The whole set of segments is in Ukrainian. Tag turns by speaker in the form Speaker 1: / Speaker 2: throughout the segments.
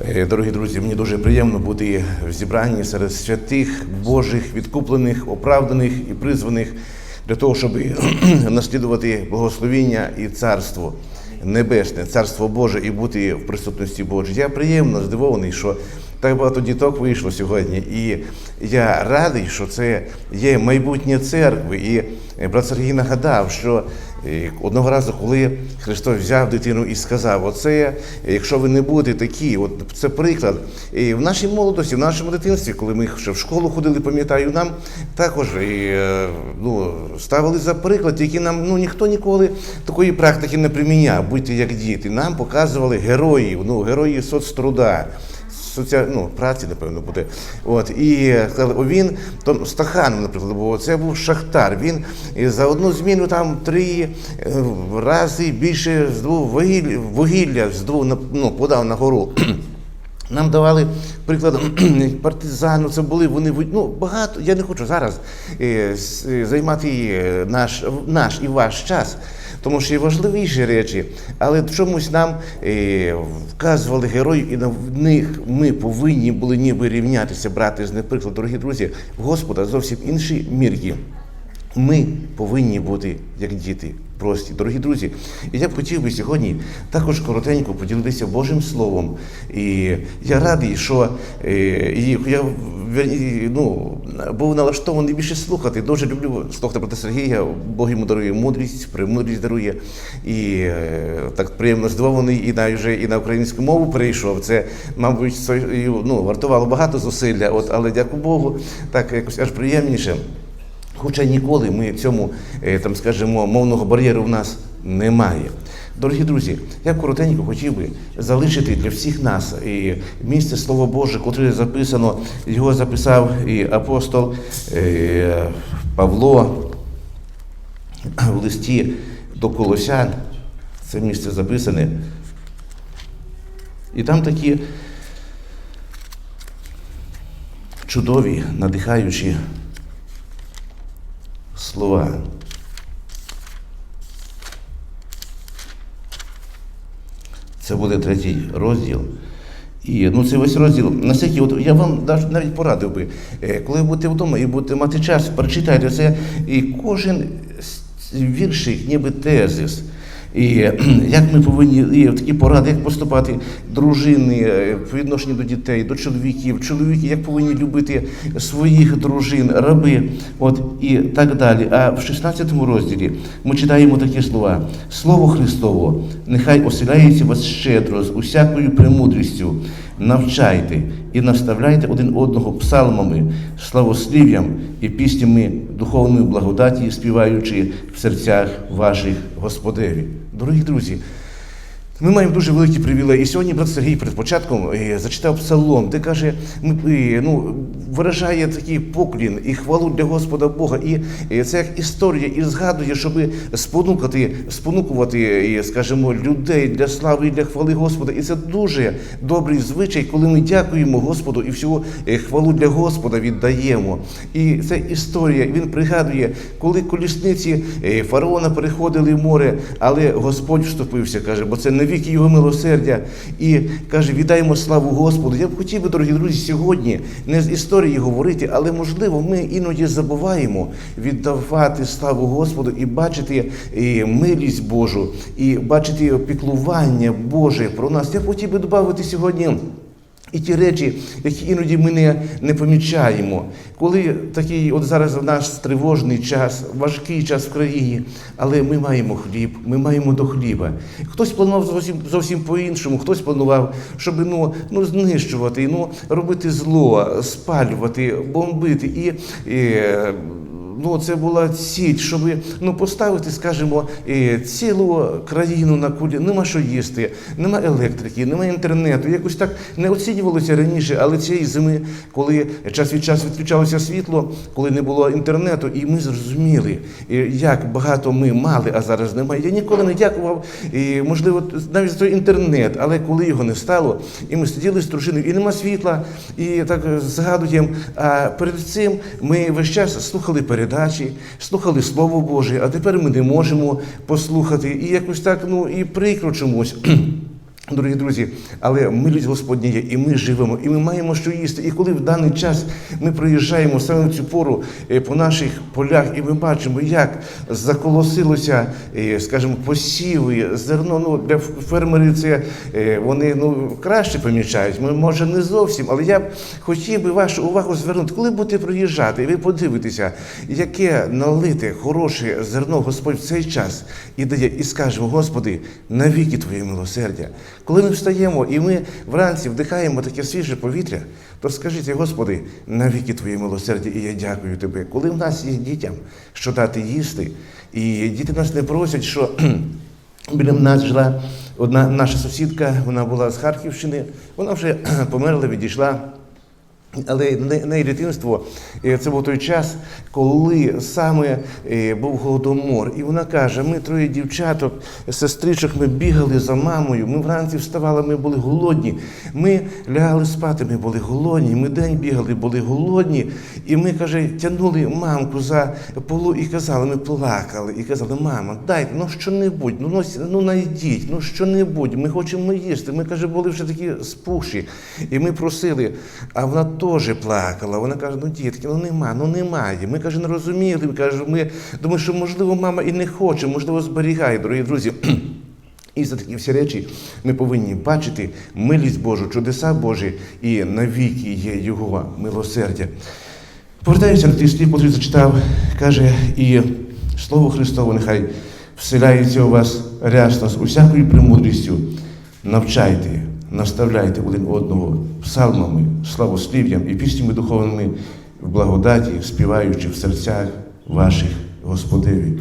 Speaker 1: Е, Дорогі друзі, мені дуже приємно бути в зібранні серед святих, Божих, відкуплених, оправданих і призваних для того, щоб наслідувати благословіння і царство небесне, царство Боже і бути в присутності Божій. Я приємно здивований, що так багато діток вийшло сьогодні, і я радий, що це є майбутнє церкви. І брат Сергій нагадав, що е, одного разу, коли Христос взяв дитину і сказав: Оце, якщо ви не будете такі, от це приклад. І в нашій молодості, в нашому дитинстві, коли ми ще в школу ходили, пам'ятаю, нам також і, е, ну, ставили за приклад, які нам ну, ніхто ніколи такої практики не приміняв, будьте як діти. Нам показували героїв, ну, герої соцтруда соціаль... ну, праці, напевно, буде. От, і він то, Стаханов, наприклад, бо це був шахтар. Він за одну зміну там три е, рази більше здобув вугілля, вугілля здобув, на- ну, подав на гору. Нам давали прикладом партизану, це були вони ну, багато. Я не хочу зараз е, е, займати е, наш, наш і ваш час, тому що є важливіші речі, але чомусь нам е, вказували героїв, і на них ми повинні були ніби рівнятися, брати з них приклад. Дорогі друзі, Господа зовсім інші мірки. Ми повинні бути як діти прості. Дорогі друзі, і я б хотів би сьогодні також коротенько поділитися Божим Словом. І я радий, що е, і я ну, був налаштований більше слухати. Дуже люблю слухати брата Сергія. Бог йому дарує мудрість, премудрість дарує. І е, так приємно здивований і на вже і на українську мову перейшов. Це, мабуть, ну, вартувало багато зусилля, от, але дякую Богу, так якось аж приємніше. Хоча ніколи ми цьому, е, там, скажімо, мовного бар'єру в нас немає. Дорогі друзі, я коротенько хотів би залишити для всіх нас і місце Слово Боже, котре записано, його записав і апостол е, Павло в листі до Колосян. Це місце записане. І там такі чудові, надихаючі слова. Це буде третій розділ. І ну, це весь розділ. Наскільки, от я вам навіть порадив би, е, коли будете вдома і будете мати час, прочитайте це. І кожен віршик, ніби тезис. І як ми повинні і такі поради, як поступати дружини е, по відношенню до дітей, до чоловіків, чоловіки, як повинні любити своїх дружин, раби, от і так далі. А в 16 розділі ми читаємо такі слова: Слово Христово, нехай оселяється вас щедро з усякою премудрістю. Навчайте і наставляйте один одного псалмами, славослів'ям і піснями духовної благодаті, співаючи в серцях ваших Господеві. Дорогі друзі, ми маємо дуже великі привілеї. І сьогодні брат Сергій перед початком е, зачитав псалом, де каже, е, ну, виражає такий поклін і хвалу для Господа Бога. І е, це як історія, і згадує, щоб спонукати, спонукувати, скажімо, людей для слави і для хвали Господа. І це дуже добрий звичай, коли ми дякуємо Господу і всю хвалу для Господа віддаємо. І це історія. Він пригадує, коли колісниці фараона переходили в море, але Господь вступився, каже, бо це навіки його милосердя. І каже, віддаємо славу Господу. Я б хотів би, дорогі друзі, сьогодні не з історії говорити, але можливо, ми іноді забуваємо віддавати славу Господу і бачити е, милість Божу, і бачити піклування Боже про нас. Я б хотів би додати сьогодні. І ті речі, які іноді ми не, не помічаємо, коли такий, от зараз в наш тривожний час, важкий час в країні, але ми маємо хліб, ми маємо до хліба. Хтось планував зовсім зовсім по-іншому, хтось планував, щоб ну, ну, знищувати, ну, робити зло, спалювати, бомбити. І, і ну, це була ціль, щоб ну, поставити, скажімо, е, цілу країну на кулі. Нема що їсти, нема електрики, нема інтернету. Якось так не оцінювалося раніше, але цієї зими, коли час від часу відключалося світло, коли не було інтернету, і ми зрозуміли, е, як багато ми мали, а зараз немає. Я ніколи не дякував, і, можливо, навіть за той інтернет, але коли його не стало, і ми сиділи з дружиною, і нема світла, і так е, згадуємо. А перед цим ми весь час слухали передачі, слухали Слово Боже, а тепер ми не можемо послухати. І якось так, ну і прикро чомусь. Дорогі друзі, але милість Господня є, і ми живемо, і ми маємо що їсти. І коли в даний час ми проїжджаємо саме в цю пору е, по наших полях, і ми бачимо, як заколосилося, е, скажімо, посіви, зерно. Ну для фермерів це е, вони ну краще помічають. Ми може не зовсім, але я б хотів би вашу увагу звернути, коли будете проїжджати, і ви подивитеся, яке налите хороше зерно Господь в цей час і дає, і скажемо, Господи, навіки Твоє милосердя. Коли ми встаємо і ми вранці вдихаємо таке свіже повітря, то скажіть, Господи, навіки Твоє милосердя, і я дякую Тебе. Коли в нас є дітям, що дати їсти, і діти нас не просять, що біля нас жила одна наша сусідка, вона була з Харківщини, вона вже померла, відійшла. Але не, не дитинство е, це був той час, коли саме е, був голодомор. І вона каже: ми троє дівчаток, сестричок, ми бігали за мамою. Ми вранці вставали, ми були голодні. Ми лягали спати, ми були голодні. Ми день бігали, були голодні. І ми каже, тягнули мамку за полу і казали, ми плакали і казали, мама, дайте ну що-небудь, ну нось- ну найдіть, ну що-небудь, ми хочемо їсти. Ми каже, були вже такі спухші. І ми просили, а вона теж плакала. Вона каже: ну дітки, ну нема, ну немає. Ми каже, не розуміли. Ми каже, ми думаємо, що можливо мама і не хоче, можливо, зберігає, дорогі друзі. І за такі всі речі ми повинні бачити милість Божу, чудеса Божі і навіки є Його милосердя. Повертаюся до тих слів, котрий зачитав, каже, і Слово Христове нехай вселяється у вас рясно з усякою премудрістю. Навчайте, наставляйте один одного псалмами, славослів'ям і піснями духовними в благодаті, співаючи в серцях ваших Господеві.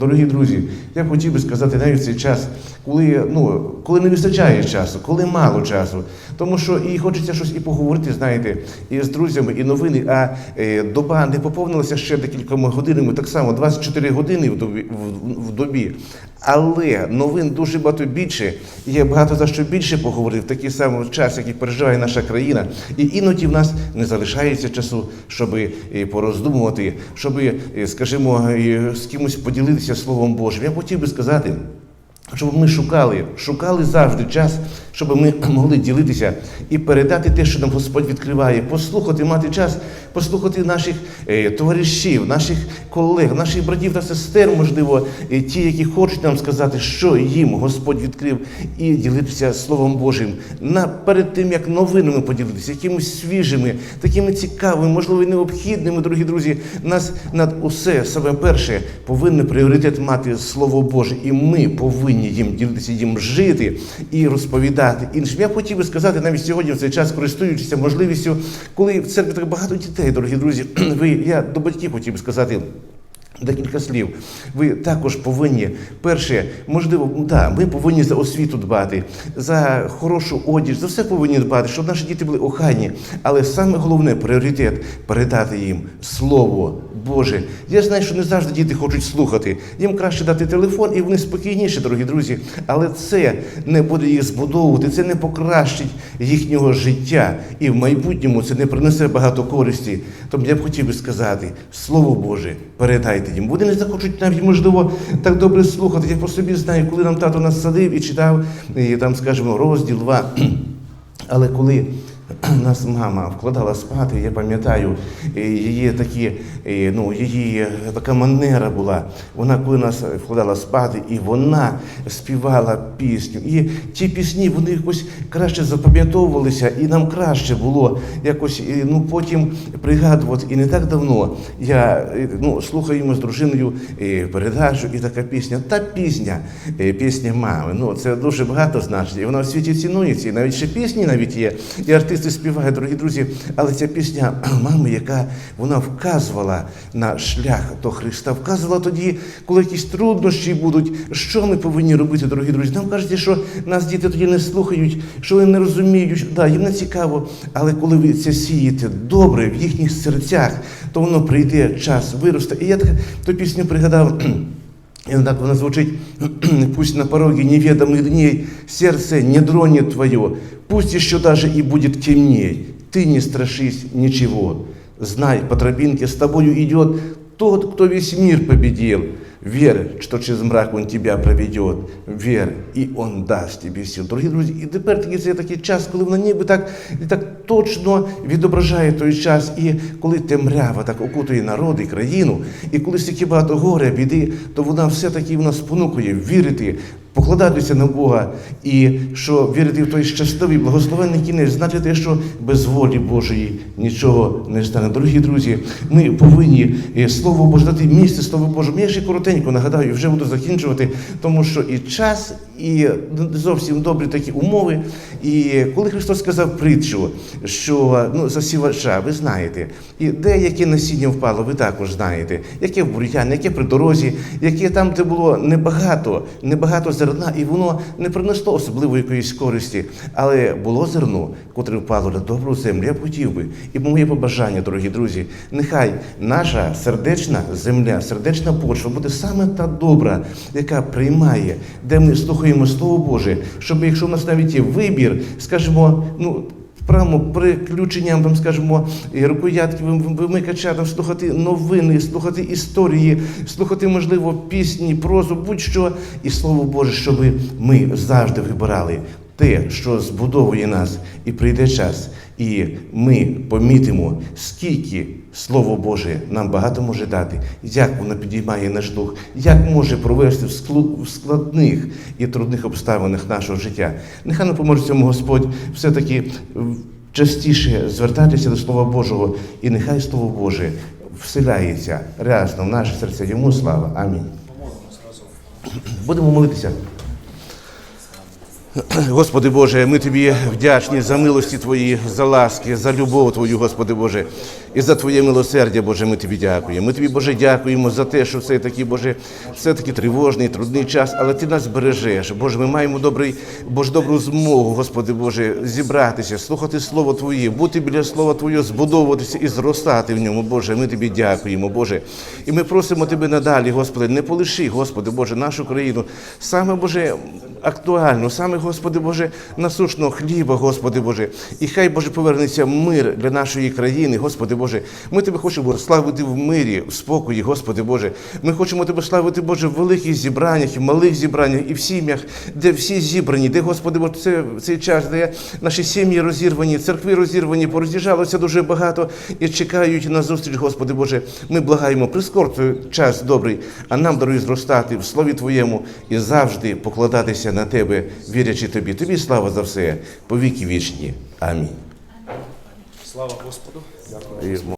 Speaker 1: Дорогі друзі, я хотів би сказати навіть в цей час, коли, ну, коли не вистачає часу, коли мало часу. Тому що і хочеться щось і поговорити, знаєте, і з друзями, і новини, а е, доба не поповнилася ще декількома годинами, так само 24 години в добі, в, в добі. Але новин дуже багато більше, є багато за що більше поговорити в такий самий час, який переживає наша країна. І іноді в нас не залишається часу, щоб е, пороздумувати, щоб, е, скажімо, з кимось поділитися Словом Божим. Я хотів би сказати. Щоб ми шукали, шукали завжди час, щоб ми могли ділитися і передати те, що нам Господь відкриває, послухати, мати час, послухати наших е, товаришів, наших колег, наших братів та сестер, можливо, е, ті, які хочуть нам сказати, що їм Господь відкрив, і ділитися Словом Божим. На, перед тим, як новинами поділитися, якимось свіжими, такими цікавими, можливо, необхідними, дорогі друзі, нас над усе саме перше повинен пріоритет мати Слово Боже, і ми повинні їм ділитися, їм жити і розповідати іншим. Я хотів би сказати навіть сьогодні, в цей час, користуючися можливістю, коли в церкві так багато дітей, дорогі друзі, ви я до батьків хотів би сказати. Декілька слів. Ви також повинні, перше, можливо, да, ми повинні за освіту дбати, за хорошу одіж, за все повинні дбати, щоб наші діти були охайні. Але саме головне пріоритет передати їм Слово Боже. Я знаю, що не завжди діти хочуть слухати. Їм краще дати телефон, і вони спокійніші, дорогі друзі. Але це не буде їх збудовувати, це не покращить їхнього життя. І в майбутньому це не принесе багато користі. Тому я б хотів би сказати, Слово Боже, передайте їм. Вони не захочуть навіть, можливо, так добре слухати. Я по собі знаю, коли нам тато нас садив і читав, і, там, скажімо, розділ 2. Але коли нас мама вкладала спати, я пам'ятаю, е, її такі, е, ну, її така манера була. Вона коли нас вкладала спати, і вона співала пісню. І ті пісні вони якось краще запам'ятовувалися, і нам краще було якось е, ну, потім пригадувати. І не так давно я е, ну, слухаємо з дружиною е, передачу, і така пісня. Та пісня, е, пісня мами. Ну, це дуже багато значить. Вона в світі цінується. І навіть ще пісні навіть є. І артисти співають, дорогі друзі. Але ця пісня мами, яка вона вказувала на шлях до Христа, вказувала тоді, коли якісь труднощі будуть, що ми повинні робити, дорогі друзі. Нам кажуть, що нас діти тоді не слухають, що вони не розуміють. Да, їм не цікаво. Але коли ви це сієте добре в їхніх серцях, то воно прийде час, виросте. І я так ту пісню пригадав. И так вона звучить, пусть на пороге неведомых дней сердце не тронет твое, пусть еще даже и будет темней, ты не страшись ничего. Знай, по тропинке с тобою идет тот, кто весь мир победил. Вер, что через мрак Он тебя проведет. Вер, і Он дасть тобі сил. Дорогі друзі, і тепер такий це такий час, коли воно ніби так, так точно відображає той час, і коли темрява так окутує народ і країну, і коли стільки багато горя, біди, то вона все-таки вона спонукує вірити, покладатися на Бога і що вірити в той щасливий, благословенний кінець, знати те, що без волі Божої нічого не стане. Дорогі друзі, ми повинні е, Слово Боже дати місце Слово Божому. Я ще коротенько нагадаю, вже буду закінчувати, тому що і час, і зовсім добрі такі умови. І коли Христос сказав притчу, що ну, засівача, ви знаєте, і деяке насіння впало, ви також знаєте, яке в бур'яні, яке при дорозі, яке там, де було небагато, небагато зерна, і воно не принесло особливої якоїсь користі, але було зерно, котре впало на добру землю. Я хотів би, і моє побажання, дорогі друзі, нехай наша сердечна земля, сердечна почва буде саме та добра, яка приймає, де ми слухаємо Слово Боже, щоб якщо в нас навіть є вибір, скажімо, ну. Прямо приключенням, там, скажімо, і рукоятки вимикача, там, слухати новини, слухати історії, слухати, можливо, пісні, прозу, будь-що, і слово Боже, щоб ми завжди вибирали те, що збудовує нас, і прийде час, і ми помітимо, скільки Слово Боже нам багато може дати, як воно підіймає наш дух, як може провести в складних і трудних обставинах нашого життя. Нехай нам поможе цьому Господь все-таки частіше звертатися до Слова Божого, і нехай Слово Боже вселяється рясно в наше серце. Йому слава. Амінь. Будемо молитися. Господи Боже, ми тобі вдячні за милості Твої, за ласки, за любов Твою, Господи Боже, і за Твоє милосердя, Боже, ми тобі дякуємо. Ми тобі, Боже, дякуємо за те, що все таки, Боже, все таки тривожний, трудний час, але Ти нас бережеш. Боже, ми маємо добрий, Боже, добру змогу, Господи Боже, зібратися, слухати Слово Твоє, бути біля Слова Твого, збудовуватися і зростати в ньому, Боже. Ми тобі дякуємо, Боже. І ми просимо Тебе надалі, Господи, не полиши, Господи Боже, нашу країну. Саме Боже актуально, саме, Господи Боже, насушного хліба, Господи Боже. І хай, Боже, повернеться мир для нашої країни, Господи Боже. Ми Тебе хочемо славити в мирі, в спокої, Господи Боже. Ми хочемо Тебе славити, Боже, в великих зібраннях, в малих зібраннях, і в сім'ях, де всі зібрані, де, Господи Боже, це цей час, де наші сім'ї розірвані, церкви розірвані, пороз'їжджалося дуже багато і чекають на зустріч, Господи Боже. Ми благаємо, прискор час добрий, а нам даруй зростати в Слові Твоєму і завжди покладатися на Тебе, вірячи Тобі. Тобі слава за все, по віки вічні. Амінь.
Speaker 2: Слава Господу.
Speaker 1: І